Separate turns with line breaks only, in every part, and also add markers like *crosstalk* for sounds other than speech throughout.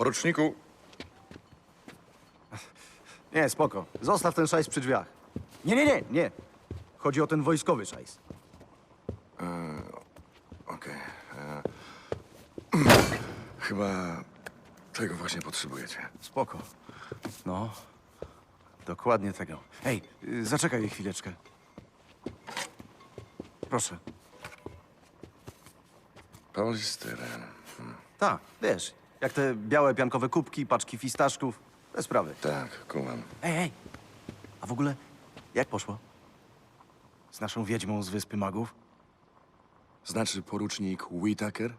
Poruczniku,
Nie, spoko. Zostaw ten szajs przy drzwiach. Nie, nie, nie, nie. Chodzi o ten wojskowy szajs.
okej. e, Chyba tego właśnie potrzebujecie.
Spoko. No, dokładnie tego. Ej, y, zaczekaj chwileczkę. Proszę.
Polistyren.
Tak, wiesz, jak te białe piankowe kubki, paczki fistaszków. Bez sprawy.
Tak, kumam.
Ej, ej. A w ogóle, jak poszło? Z naszą wiedźmą z Wyspy Magów?
Znaczy porucznik Whitaker?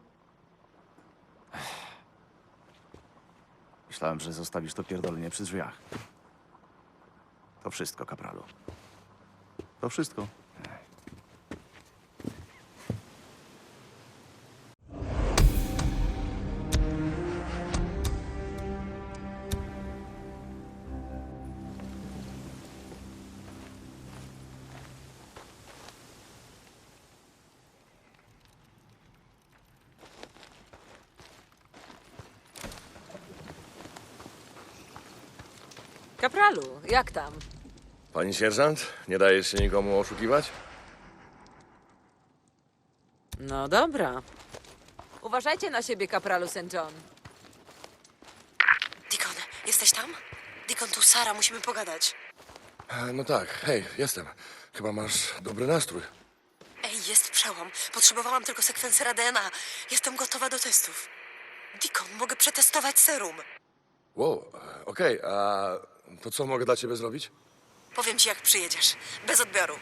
Myślałem, że zostawisz to pierdolenie przy drzwiach. To wszystko, kapralu. To wszystko.
Jak tam?
Pani sierżant, nie dajesz się nikomu oszukiwać?
No dobra. Uważajcie na siebie, kapralu St. John.
Dikon, jesteś tam? Dikon, tu Sara, musimy pogadać.
E, No tak, hej, jestem. Chyba masz dobry nastrój.
Ej, jest przełom. Potrzebowałam tylko sekwensera DNA. Jestem gotowa do testów. Dikon, mogę przetestować serum.
Wow, e, okej, a to co mogę dla ciebie zrobić?
Powiem ci, jak przyjedziesz. Bez odbioru.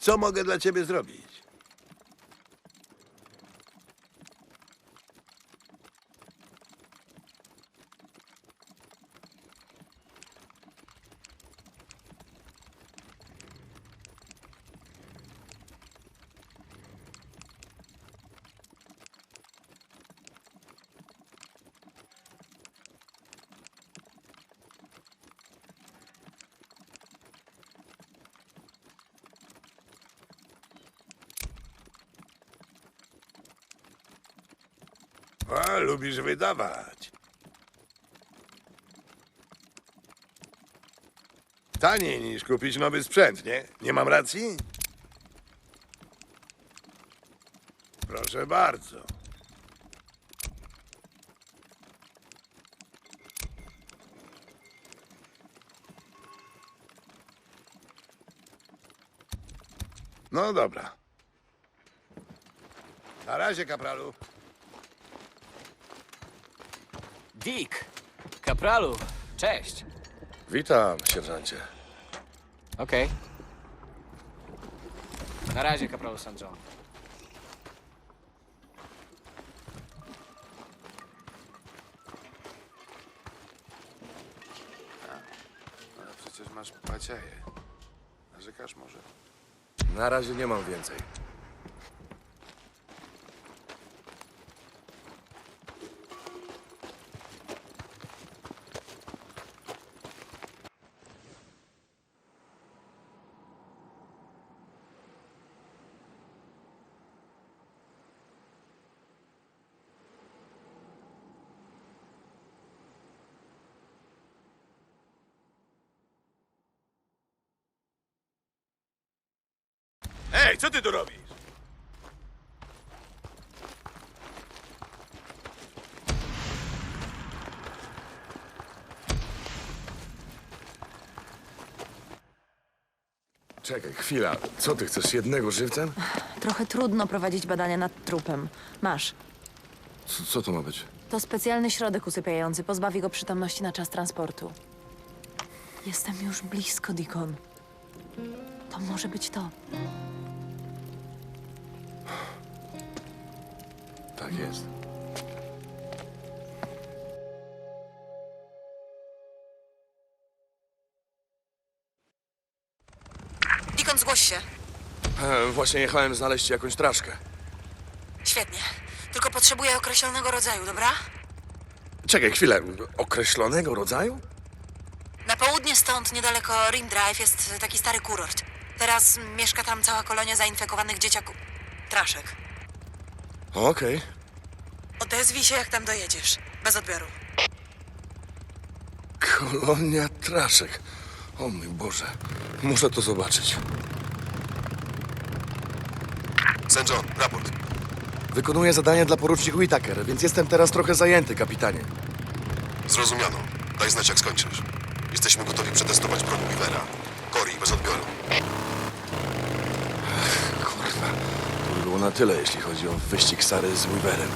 Co mogę dla ciebie zrobić? A, lubisz wydawać. Taniej niż kupić nowy sprzęt, nie? Nie mam racji? Proszę bardzo. No dobra. Na razie, kapralu.
Dick! Kapralu! Cześć!
Witam, sierżancie.
Okej. Na razie, kapralu St. John.
Ale przecież masz pacieje. Narzekasz może?
Na razie nie mam więcej.
Ej, co ty tu robisz?
Czekaj, chwila. Co ty chcesz, jednego żywcem?
Trochę trudno prowadzić badania nad trupem. Masz.
Co, co to ma być?
To specjalny środek usypiający. Pozbawi go przytomności na czas transportu. Jestem już blisko, Deacon. To może być to.
Tak jest.
Dikon, zgłoś się.
E, właśnie jechałem znaleźć jakąś traszkę.
Świetnie. Tylko potrzebuję określonego rodzaju, dobra?
Czekaj, chwilę. Określonego rodzaju?
Na południe stąd, niedaleko Rim Drive, jest taki stary kurort. Teraz mieszka tam cała kolonia zainfekowanych dzieciaków. Traszek.
Okej.
Odezwij się, jak tam dojedziesz. Bez odbioru.
Kolonia traszek. O mój Boże. Muszę to zobaczyć.
St. John, raport.
Wykonuję zadanie dla porucznik Whittaker, więc jestem teraz trochę zajęty, kapitanie.
Zrozumiano. Daj znać, jak skończysz. Jesteśmy gotowi przetestować broń Weavera. Cory, bez odbioru.
Kurwa. To by było na tyle, jeśli chodzi o wyścig Sary z Weaverem.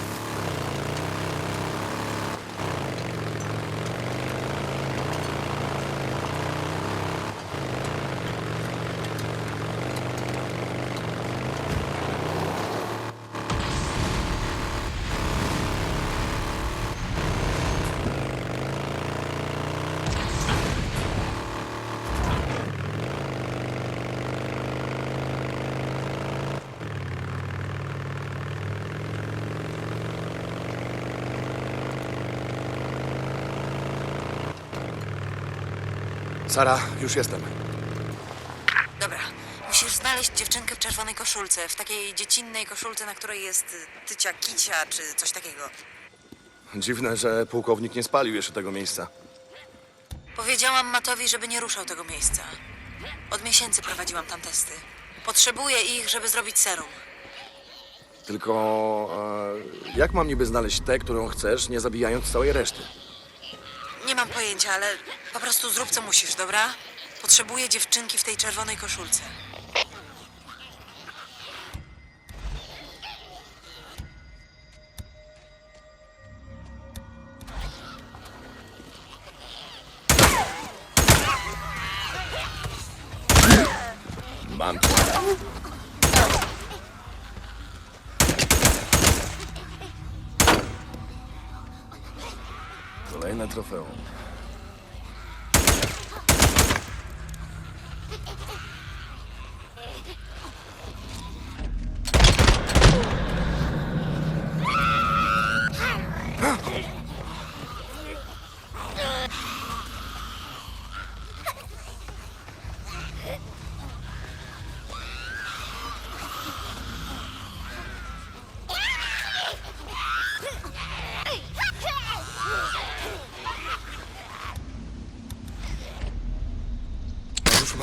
Sara, już jestem.
Dobra. Musisz znaleźć dziewczynkę w czerwonej koszulce. W takiej dziecinnej koszulce, na której jest y, tycia kicia czy coś takiego.
Dziwne, że pułkownik nie spalił jeszcze tego miejsca.
Powiedziałam Matowi, żeby nie ruszał tego miejsca. Od miesięcy prowadziłam tam testy. Potrzebuję ich, żeby zrobić serum.
Tylko e, jak mam niby znaleźć tę, którą chcesz, nie zabijając całej reszty?
Nie mam pojęcia, ale po prostu zrób co musisz, dobra? Potrzebuję dziewczynki w tej czerwonej koszulce.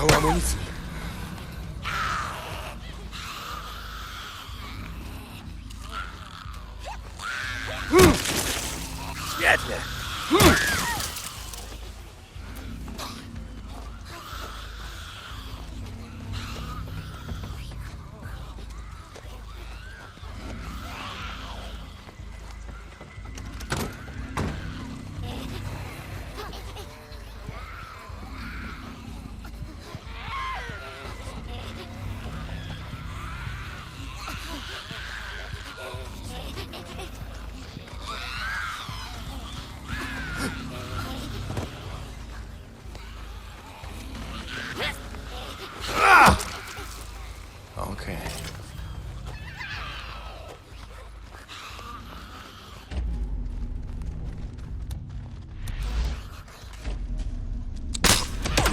Now I'm
on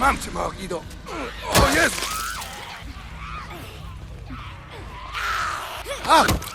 Mam cię, Maokido. O Jezu! Ach!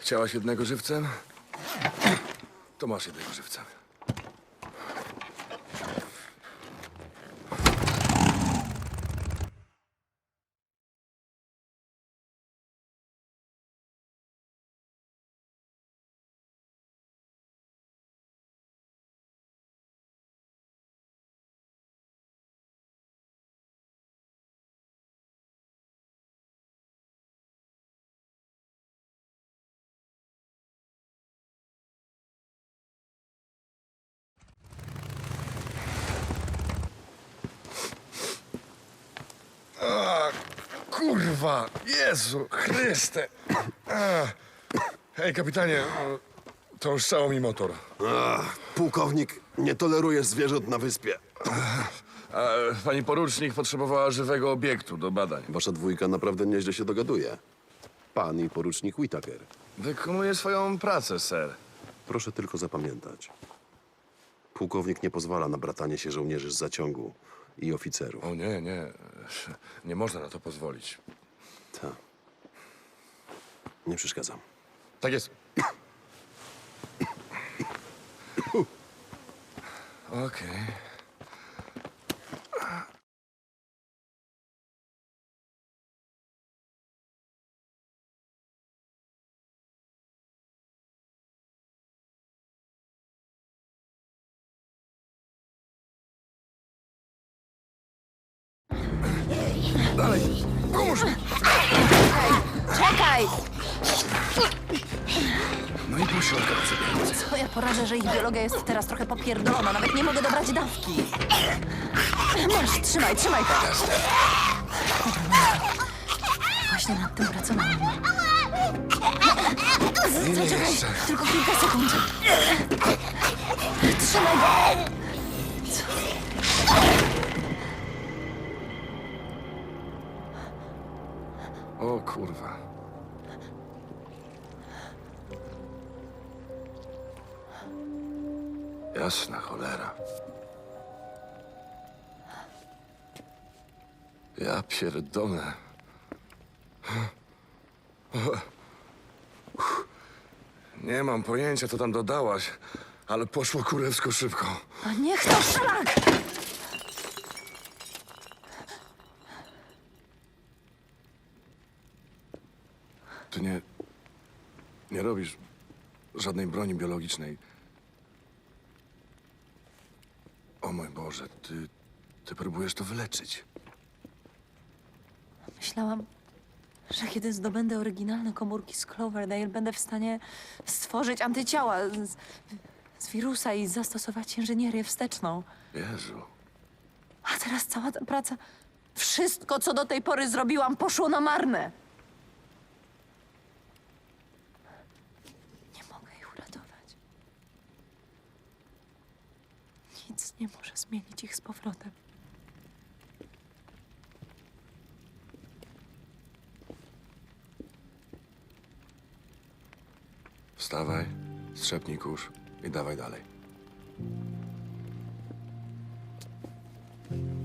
Chciałaś jednego żywcem? To masz jednego żywcem. Kurwa! Jezu! Chryste! A. Hej, kapitanie, o, to już cało mi motor.
Pułkownik nie toleruje zwierząt na wyspie.
A, pani porucznik potrzebowała żywego obiektu do badań.
Wasza dwójka naprawdę nieźle się dogaduje. Pan i porucznik Whittaker.
Wykonuje swoją pracę, ser.
Proszę tylko zapamiętać. Pułkownik nie pozwala na bratanie się żołnierzy z zaciągu i oficerów.
O nie, nie. Nie można na to pozwolić.
Tak. Nie przeszkadzam.
Tak jest. *coughs* Okej. Dalej! Pomóż mi!
Czekaj!
No i po środkach przebiegający.
Co ja porażę, że ich biologia jest teraz trochę popierdolona. Nawet nie mogę dobrać dawki. Masz, trzymaj, trzymaj to. Właśnie nad tym pracowałam. Zaczekaj, tylko kilka sekund. Trzymaj go!
O kurwa. Jasna cholera. Ja pierdolę. Nie mam pojęcia, co tam dodałaś, ale poszło kurewsko szybko.
A niech to szlak!
Ty nie... nie robisz żadnej broni biologicznej. O mój Boże, ty... ty próbujesz to wyleczyć.
Myślałam, że kiedy zdobędę oryginalne komórki z Cloverdale, będę w stanie stworzyć antyciała z, z wirusa i zastosować inżynierię wsteczną.
Jezu.
A teraz cała ta praca, wszystko, co do tej pory zrobiłam, poszło na marne. Nie mogę ich uratować. Nic nie może zmienić ich z powrotem.
Wstawaj, strzepnij kurz i dawaj dalej.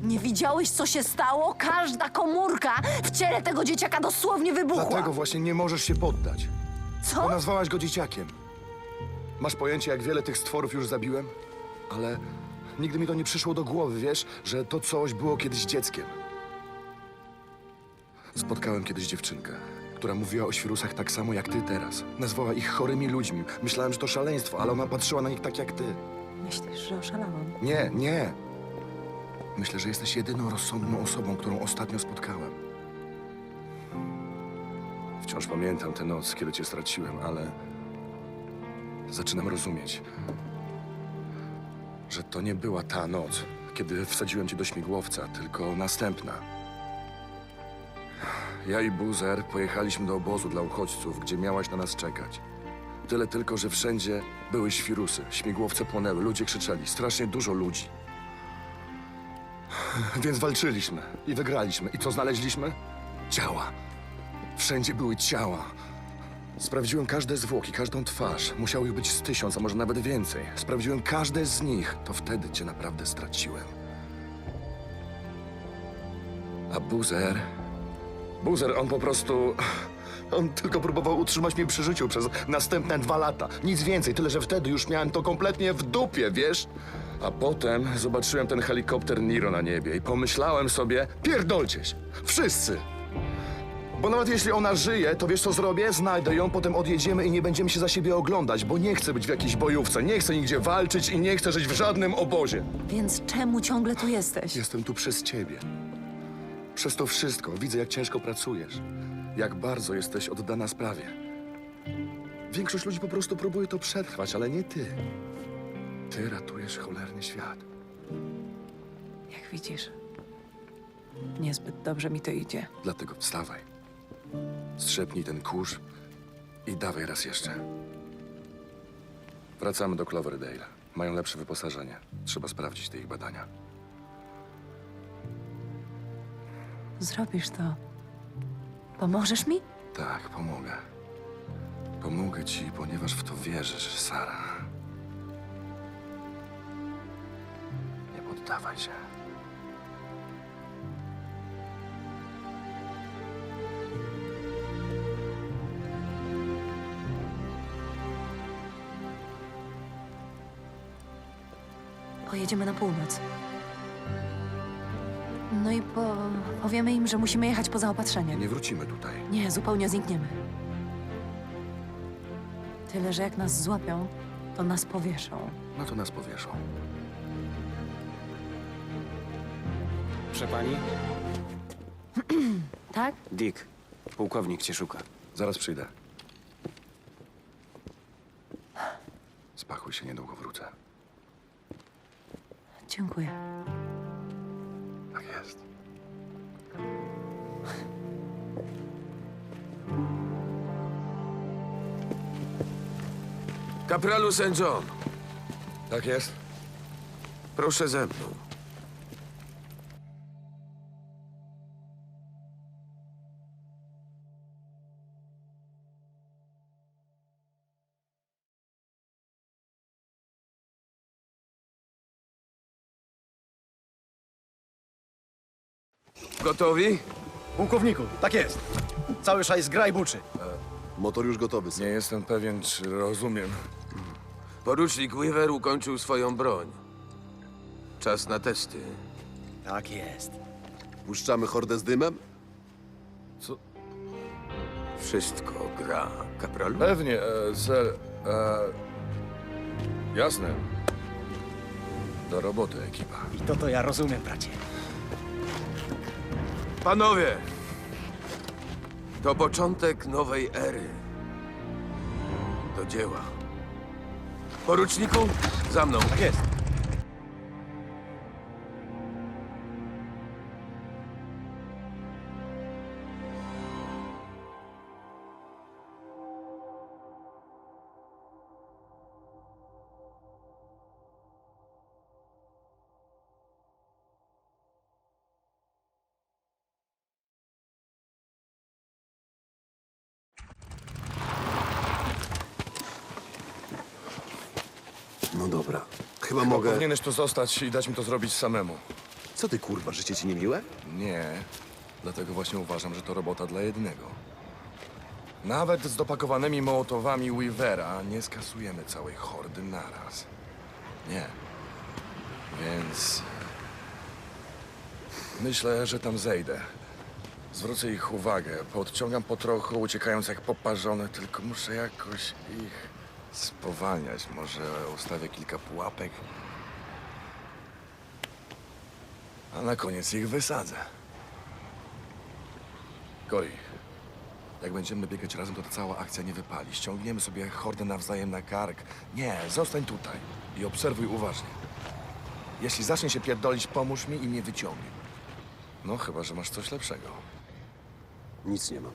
Nie widziałeś, co się stało? Każda komórka w ciele tego dzieciaka dosłownie wybuchła.
Dlatego właśnie nie możesz się poddać.
Co?
Bo nazwałaś go dzieciakiem. Masz pojęcie, jak wiele tych stworów już zabiłem? Ale nigdy mi to nie przyszło do głowy, wiesz, że to coś było kiedyś dzieckiem. Spotkałem kiedyś dziewczynkę, która mówiła o świrusach tak samo jak ty teraz. Nazwała ich chorymi ludźmi. Myślałem, że to szaleństwo, ale ona patrzyła na nich tak jak ty.
Myślisz, że oszalałam?
Nie, nie. Myślę, że jesteś jedyną rozsądną osobą, którą ostatnio spotkałem. Wciąż pamiętam tę noc, kiedy cię straciłem, ale zaczynam rozumieć, że to nie była ta noc, kiedy wsadziłem cię do śmigłowca, tylko następna. Ja i Buzer pojechaliśmy do obozu dla uchodźców, gdzie miałaś na nas czekać. Tyle tylko, że wszędzie były świrusy, śmigłowce płonęły, ludzie krzyczeli, strasznie dużo ludzi. Więc walczyliśmy i wygraliśmy. I co znaleźliśmy? Ciała. Wszędzie były ciała. Sprawdziłem każde zwłoki, każdą twarz. Musiało ich być z tysiąc, a może nawet więcej. Sprawdziłem każde z nich. To wtedy cię naprawdę straciłem. A Buzer... Buzer, on po prostu... On tylko próbował utrzymać mnie przy życiu przez następne dwa lata. Nic więcej, tyle że wtedy już miałem to kompletnie w dupie, wiesz? A potem zobaczyłem ten helikopter Niro na niebie i pomyślałem sobie, pierdolcie się, wszyscy! Bo nawet jeśli ona żyje, to wiesz co zrobię? Znajdę ją, potem odjedziemy i nie będziemy się za siebie oglądać, bo nie chcę być w jakiejś bojówce, nie chcę nigdzie walczyć i nie chcę żyć w żadnym obozie.
Więc czemu ciągle tu jesteś?
Jestem tu przez ciebie. Przez to wszystko widzę, jak ciężko pracujesz. Jak bardzo jesteś oddana sprawie. Większość ludzi po prostu próbuje to przetrwać, ale nie ty. Ty ratujesz cholerny świat.
Jak widzisz, niezbyt dobrze mi to idzie.
Dlatego wstawaj. Strzepnij ten kurz i dawaj raz jeszcze. Wracamy do Cloverdale. Mają lepsze wyposażenie. Trzeba sprawdzić te ich badania.
Zrobisz to. Pomożesz mi?
Tak, pomogę. Pomogę ci, ponieważ w to wierzysz, Sara. Nie poddawaj się.
Pojedziemy na północ. No i po... powiemy im, że musimy jechać po zaopatrzenie.
Nie wrócimy tutaj.
Nie, zupełnie znikniemy. Tyle, że jak nas złapią, to nas powieszą.
No to nas powieszą.
Proszę pani? *clears throat*
Tak?
Dick, pułkownik cię szuka.
Zaraz przyjdę. Spachuj się, niedługo wrócę.
Dziękuję.
Tak jest.
Kapralu St. John,
Tak jest?
proszę ze mną. Gotowi?
Pułkowniku, tak jest. Cały szajs gra i buczy.
Motor już gotowy,
Nie jestem pewien, czy rozumiem.
Porucznik Weaver ukończył swoją broń. Czas na testy.
Tak jest.
Puszczamy hordę z dymem?
Wszystko gra, kapralu.
Pewnie, e, ser. E, jasne. Do roboty, ekipa.
I to to ja rozumiem, bracie.
Panowie, to początek nowej ery. Do dzieła. Poruczniku, za mną.
Tak jest.
No dobra. Chyba mogę...
Powinieneś tu zostać i dać mi to zrobić samemu.
Co ty, kurwa, życie ci niemiłe?
Nie, dlatego właśnie uważam, że to robota dla jednego. Nawet z dopakowanymi mołotowami Weavera nie skasujemy całej hordy naraz. Nie. Więc... Myślę, że tam zejdę. Zwrócę ich uwagę, podciągam po trochu, uciekając jak poparzone, tylko muszę jakoś ich spowalniać. Może ustawię kilka pułapek, a na koniec ich wysadzę. Cory, jak będziemy biegać razem, to ta cała akcja nie wypali. Ściągniemy sobie hordę nawzajem na kark. Nie, zostań tutaj i obserwuj uważnie. Jeśli zacznie się pierdolić, pomóż mi i mnie wyciągnij. No, chyba, że masz coś lepszego.
Nic nie mam.